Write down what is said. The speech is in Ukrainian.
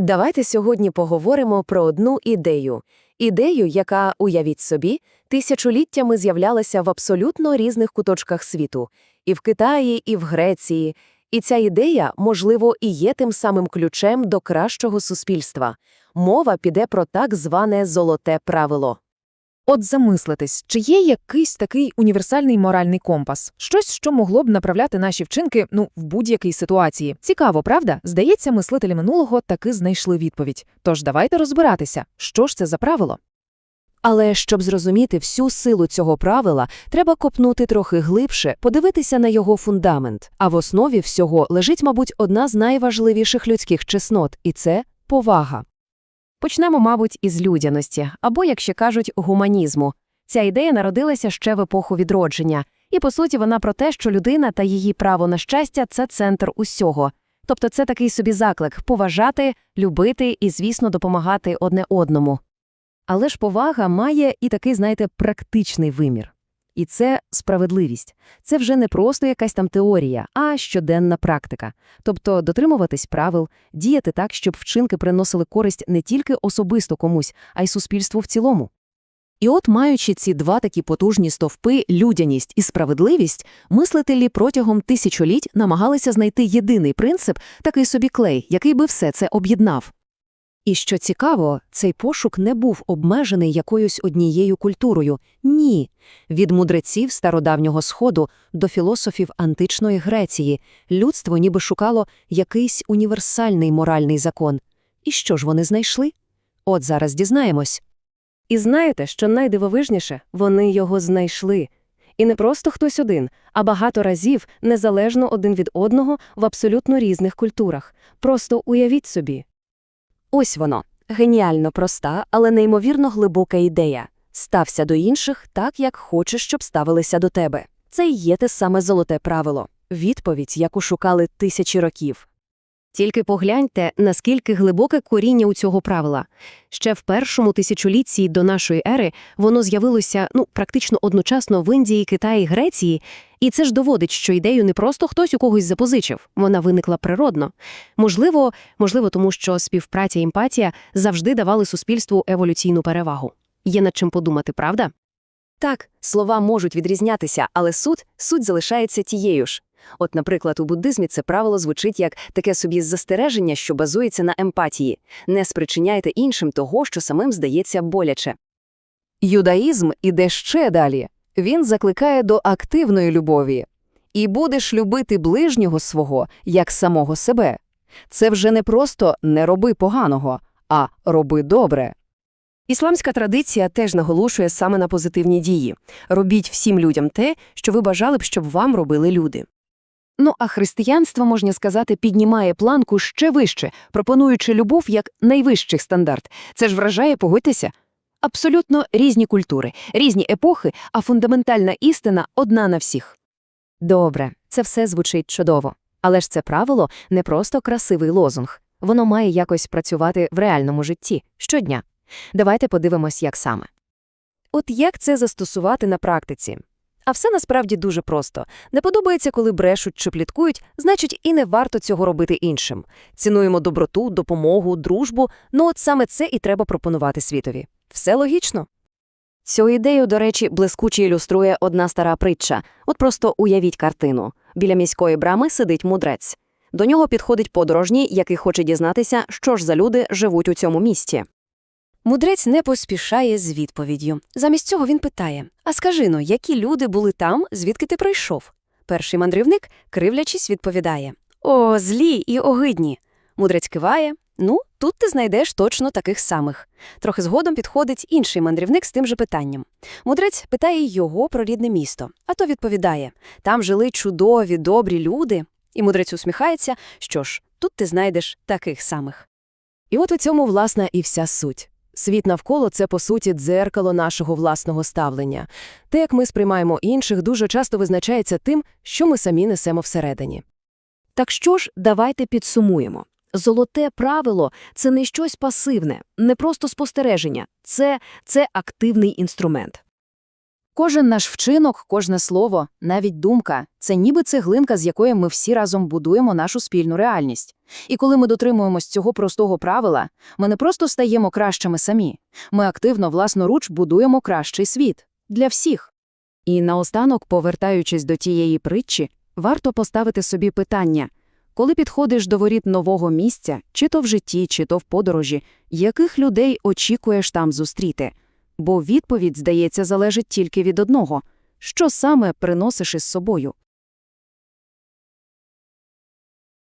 Давайте сьогодні поговоримо про одну ідею. Ідею, яка, уявіть собі, тисячоліттями з'являлася в абсолютно різних куточках світу – і в Китаї, і в Греції. І ця ідея, можливо, і є тим самим ключем до кращого суспільства. Мова піде про так зване «золоте правило». От замислитись, чи є якийсь такий універсальний моральний компас, щось, що могло б направляти наші вчинки ну в будь-якій ситуації. Цікаво, правда? Здається, мислителі минулого таки знайшли відповідь. Тож давайте розбиратися, що ж це за правило. Але щоб зрозуміти всю силу цього правила, треба копнути трохи глибше, подивитися на його фундамент. А в основі всього лежить, мабуть, одна з найважливіших людських чеснот – і це повага. Почнемо, мабуть, із людяності, або, як ще кажуть, гуманізму. Ця ідея народилася ще в епоху відродження, і, по суті, вона про те, що людина та її право на щастя – це центр усього. Тобто це такий собі заклик – поважати, любити і, звісно, допомагати одне одному. Але ж повага має і такий, знаєте, практичний вимір. І це справедливість. Це вже не просто якась там теорія, а щоденна практика. Тобто дотримуватись правил, діяти так, щоб вчинки приносили користь не тільки особисто комусь, а й суспільству в цілому. І от, маючи ці два такі потужні стовпи – людяність і справедливість, мислителі протягом тисячоліть намагалися знайти єдиний принцип, такий собі клей, який би все це об'єднав. І що цікаво, цей пошук не був обмежений якоюсь однією культурою. Ні. Від мудреців стародавнього Сходу до філософів античної Греції людство ніби шукало якийсь універсальний моральний закон. І що ж вони знайшли? От зараз дізнаємось. І знаєте, що найдивовижніше? Вони його знайшли. І не просто хтось один, а багато разів, незалежно один від одного, в абсолютно різних культурах. Просто уявіть собі. Ось воно. Геніально проста, але неймовірно глибока ідея. Стався до інших так, як хочеш, щоб ставилися до тебе. Це і є те саме золоте правило. Відповідь, яку шукали тисячі років. Тільки погляньте, наскільки глибоке коріння у цього правила. Ще в першому тисячолітті до нашої ери воно з'явилося ну, практично одночасно в Індії, Китаї, Греції, і це ж доводить, що ідею не просто хтось у когось запозичив, вона виникла природно. Можливо, можливо, тому що співпраця і емпатія завжди давали суспільству еволюційну перевагу. Є над чим подумати, правда? Так, слова можуть відрізнятися, але суть, суть залишається тією ж. От, наприклад, у буддизмі це правило звучить як таке собі застереження, що базується на емпатії. Не спричиняйте іншим того, що самим здається боляче. Юдаїзм іде ще далі. Він закликає до активної любові. І будеш любити ближнього свого, як самого себе. Це вже не просто «не роби поганого», а «роби добре». Ісламська традиція теж наголошує саме на позитивні дії. Робіть всім людям те, що ви бажали б, щоб вам робили люди. Ну, а християнство, можна сказати, піднімає планку ще вище, пропонуючи любов як найвищий стандарт. Це ж вражає, погодьтеся. Абсолютно різні культури, різні епохи, а фундаментальна істина одна на всіх. Добре, це все звучить чудово. Але ж це правило не просто красивий лозунг. Воно має якось працювати в реальному житті щодня. Давайте подивимось, як саме. От як це застосувати на практиці? А все насправді дуже просто. Не подобається, коли брешуть чи пліткують, значить, і не варто цього робити іншим. Цінуємо доброту, допомогу, дружбу, ну от саме це і треба пропонувати світові. Все логічно. Цю ідею, до речі, блискуче ілюструє одна стара притча. От просто уявіть картину. Біля міської брами сидить мудрець. До нього підходить подорожній, який хоче дізнатися, що ж за люди живуть у цьому місті. Мудрець не поспішає з відповіддю. Замість цього він питає: А скажи но, які люди були там, звідки ти прийшов? Перший мандрівник, кривлячись, відповідає: О, злі і огидні. Мудрець киває. Ну, тут ти знайдеш точно таких самих. Трохи згодом підходить інший мандрівник з тим же питанням. Мудрець питає його про рідне місто, а то відповідає: там жили чудові, добрі люди. І мудрець усміхається, що ж, тут ти знайдеш таких самих. І от у цьому, власна, і вся суть. Світ навколо це, по суті, дзеркало нашого власного ставлення. Те, як ми сприймаємо інших, дуже часто визначається тим, що ми самі несемо всередині. Так що ж, давайте підсумуємо. Золоте правило – це не щось пасивне, не просто спостереження, це, це активний інструмент. Кожен наш вчинок, кожне слово, навіть думка це ніби цеглинка, з якої ми всі разом будуємо нашу спільну реальність. І коли ми дотримуємось цього простого правила, ми не просто стаємо кращими самі, ми активно власноруч будуємо кращий світ для всіх. І наостанок, повертаючись до тієї притчі, варто поставити собі питання. Коли підходиш до воріт нового місця, чи то в житті, чи то в подорожі, яких людей очікуєш там зустріти? Бо відповідь, здається, залежить тільки від одного – що саме приносиш із собою?